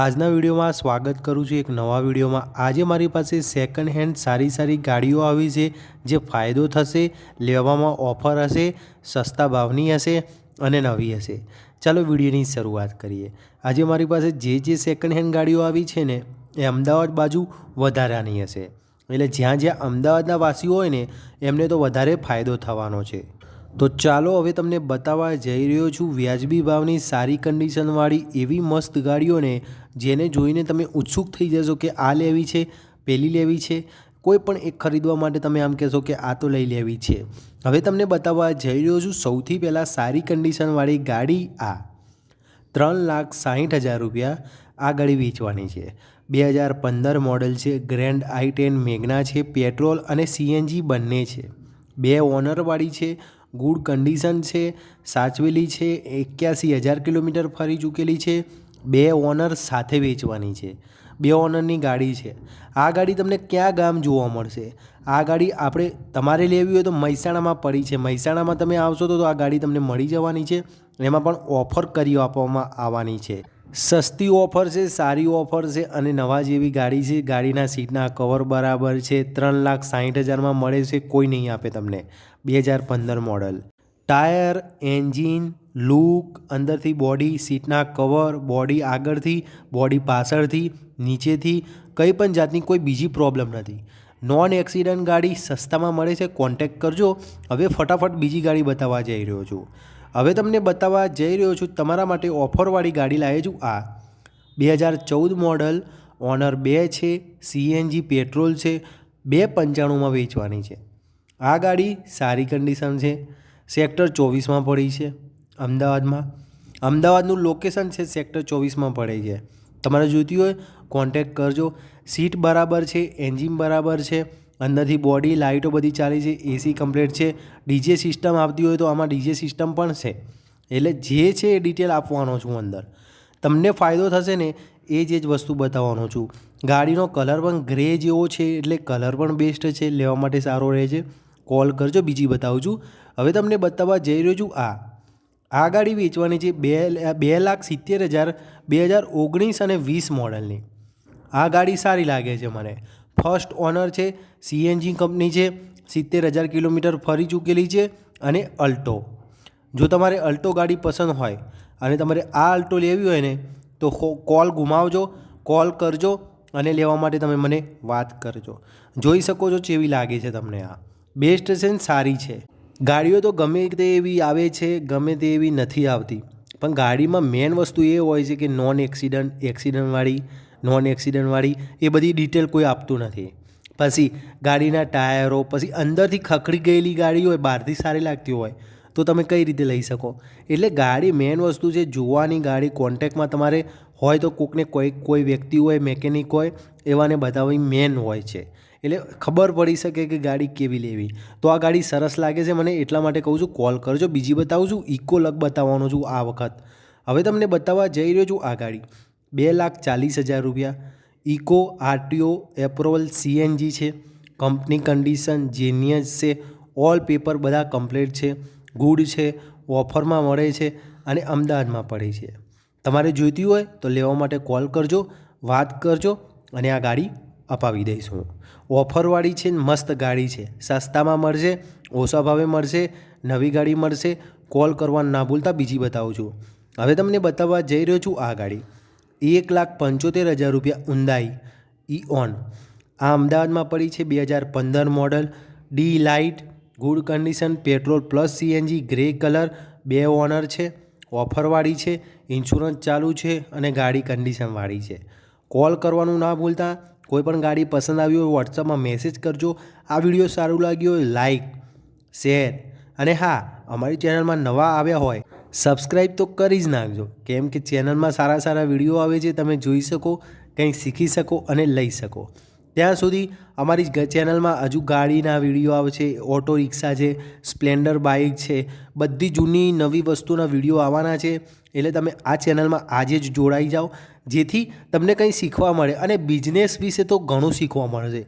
આજના વિડીયોમાં સ્વાગત કરું છું એક નવા વિડીયોમાં. આજે મારી પાસે સેકન્ડ હેન્ડ સારી સારી ગાડીઓ આવી છે, જે ફાયદો થશે, લેવામાં ઓફર હશે, સસ્તા ભાવની હશે અને નવી હશે. ચાલો વિડીયોની શરૂઆત કરીએ. આજે મારી પાસે જે જે સેકન્ડ હેન્ડ ગાડીઓ આવી છે ને, એ અમદાવાદ બાજુ વધારાની હશે. એટલે જ્યાં જ્યાં અમદાવાદના વાસીઓ હોય ને, એમને તો વધારે ફાયદો થવાનો છે. તો ચાલો હવે તમને બતાવવા જઈ રહ્યો છું વ્યાજબી ભાવની સારી કન્ડિશનવાળી એવી મસ્ત ગાડીઓને જેને જોઈને તમે ઉત્સુક થઈ જશો કે આ લેવી છે, પેલી લેવી છે. કોઈ પણ એક ખરીદવા માટે તમે આમ કહેશો કે આ તો લઈ લેવી છે. હવે તમને બતાવવા જઈ રહ્યો છું સૌથી પહેલાં સારી કન્ડિશનવાળી ગાડી આ. ત્રણ લાખ સાહીઠ હજાર રૂપિયા આ ગાડી વેચવાની છે. બે હજાર પંદર મોડલ છે ગ્રેન્ડ આઈ ટેન મેગ્ના છે પેટ્રોલ અને સીએનજી બંને છે. બે ઓનરવાળી છે ગુડ કન્ડિશન છે, સાચવેલી છે, એક્યાસી હજાર કિલોમીટર ફરી ચૂકેલી છે, બે ઓનર સાથે વેચવાની છે, બે ઓનરની ગાડી છે. આ ગાડી તમને ક્યાં ગામ જોવા મળશે? આ ગાડી આપણે તમારે લેવી હોય તો મહેસાણામાં પડી છે. મહેસાણામાં તમે આવશો તો આ ગાડી તમને મળી જવાની છે. એમાં પણ ઓફર કરી આપવામાં આવવાની છે. સસ્તી ઓફર છે, સારી ઓફર છે અને નવા જેવી ગાડી છે. ગાડીના સીટના કવર બરાબર છે. ત્રણ લાખ સાહીઠ હજારમાં મળે છે, કોઈ નહીં આપે તમને. બે હજાર પંદર મોડલ. ટાયર, એન્જિન, લુક, અંદરથી બોડી, સીટના કવર, બોડી આગળથી, બોડી પાછળથી, નીચેથી, કંઈ પણ જાતની કોઈ બીજી પ્રોબ્લેમ નથી. નોન એક્સિડન્ટ ગાડી સસ્તામાં મળે છે કોન્ટેક કરજો. હવે ફટાફટ બીજી ગાડી બતાવવા જઈ રહ્યો છું. હવે તમને બતાવવા જઈ રહ્યો છું, તમારા માટે ઓફરવાળી ગાડી લાવે છું. આ બે હજાર ચૌદ મોડલ, ઓનર બે છે સીએનજી પેટ્રોલ છે, બે પંચાણુંમાં વેચવાની છે. આ ગાડી સારી કન્ડિશન છે, સેક્ટર ચોવીસમાં પડી છે, અમદાવાદમાં. અમદાવાદનું લોકેશન છે, સેક્ટર ચોવીસમાં પડે છે. તમારે જોઈતી હોય કોન્ટેક કરજો. સીટ બરાબર છે, એન્જિન બરાબર છે અંદરથી બોડી લાઇટો બધી ચાલી છે એસી કમ્પ્લીટ છે. ડીજે સિસ્ટમ આપતી હોય તો આમાં ડીજે સિસ્ટમ પણ છે. એટલે જે છે એ ડિટેલ આપવાનો છું અંદર. તમને ફાયદો થશે ને એ જ જ વસ્તુ બતાવવાનો છું. ગાડીનો કલર પણ ગ્રે જેવો છે એટલે કલર પણ બેસ્ટ છે, લેવા માટે સારો રહે છે. કોલ કરજો, બીજી બતાવું છું હવે તમને બતાવવા જઈ રહ્યો છું આ. આ ગાડી વેચવાની છે બે બે લાખ સિત્તેર હજાર બે હજાર ઓગણીસ અને વીસ મોડલની આ ગાડી સારી લાગે છે મને. ફર્સ્ટ ઓનર છે સીએનજી કંપની છે, સિત્તેર હજાર કિલોમીટર ફરી ચૂકેલી છે અને અલ્ટો. જો તમારે અલ્ટો ગાડી પસંદ હોય અને તમારે આ અલ્ટો લેવી હોય ને, તો કોલ ગુમાવજો, કોલ કરજો અને લેવા માટે તમે મને વાત કરજો. જોઈ શકો છો કેવી લાગે છે તમને આ. બેસ્ટ છે ને સારી છે. ગાડીઓ તો ગમે તે એવી આવે છે, ગમે તે એવી નથી આવતી. પણ ગાડીમાં મેઇન વસ્તુ એ હોય છે કે નોન એક્સિડન્ટ એક્સિડન્ટવાળી નોન એક્સિડન્ટવાળી એ બધી ડિટેલ કોઈ આપતું નથી. પછી ગાડીના ટાયરો, પછી અંદરથી ખખડી ગયેલી ગાડી હોય, બહારથી સારી લાગતી હોય, તો તમે કઈ રીતે લઈ શકો? એટલે ગાડી મેઇન વસ્તુ છે, જોવાની ગાડી કોન્ટેક્ટમાં તમારે હોય તો કોકને કોઈ કોઈ વ્યક્તિ હોય મેકેનિક હોય, એવાને બતાવવી મેન હોય છે. એટલે ખબર પડી શકે કે ગાડી કેવી લેવી. તો આ ગાડી સરસ લાગે છે, મને એટલા માટે કહું છું કોલ કરજો. બીજી બતાવું છું ઇકો લગ બતાવવાનો છું આ વખત. હવે તમને બતાવવા જઈ રહ્યો છું આ ગાડી. બે લાખ ચાલીસ હજાર રૂપિયા. ઇકો આરટીઓ એપ્રુવલ સીએનજી છે. કંપની કન્ડિશન જેનિયસ છે. ઓલ પેપર બધા કમ્પ્લીટ છે. ગુડ છે. ઓફરમાં મળે છે અને અમદાવાદમાં પડે છે. તમારે જોઈતી હોય તો લેવા માટે કોલ કરજો, વાત કરજો અને આ ગાડી અપાવી દઈશું. ઓફરવાળી છે મસ્ત ગાડી છે. સસ્તામાં મળશે, ઓછા ભાવે મળશે, નવી ગાડી મળશે. કોલ કરવાનું ના ભૂલતા, બીજી બતાવું છું. હવે તમને બતાવવા જઈ રહ્યો છું આ ગાડી. એક લાખ પંચોતેર હજાર રૂપિયા ઉંદાઈ ઓન આ અમદાવાદમાં પડી છે બે હજાર પંદર model. D light good condition, petrol plus CNG, grey colour, બે ઓનર છે, ઓફરવાળી છે, ઇન્સ્યોરન્સ ચાલુ છે અને ગાડી કન્ડિશનવાળી છે. કોલ કરવાનું ના ભૂલતા. કોઈ પણ ગાડી પસંદ આવી હોય વોટ્સઅપમાં મેસેજ કરજો. આ વીડિયો સારું લાગ્યો હોય લાઇક શેર અને હા, અમારી ચેનલમાં નવા આવ્યા હોય સબસ્ક્રાઈબ તો કરી જ નાખજો. કેમ કે ચેનલમાં સારા સારા વીડિયો આવે છે, તમે જોઈ શકો, કંઈક શીખી શકો અને લઈ શકો. ત્યાં સુધી અમારી ચેનલમાં હજુ ગાડીના વીડિયો આવે છે, ઓટો રિક્ષા છે, સ્પ્લેન્ડર બાઇક છે, બધી જૂની નવી વસ્તુના વીડિયો આવવાના છે. એટલે તમે આ ચેનલમાં આજે જ જોડાઈ જાઓ, જેથી તમને કંઈ શીખવા મળે અને બિઝનેસ વિશે તો ઘણું શીખવા મળશે.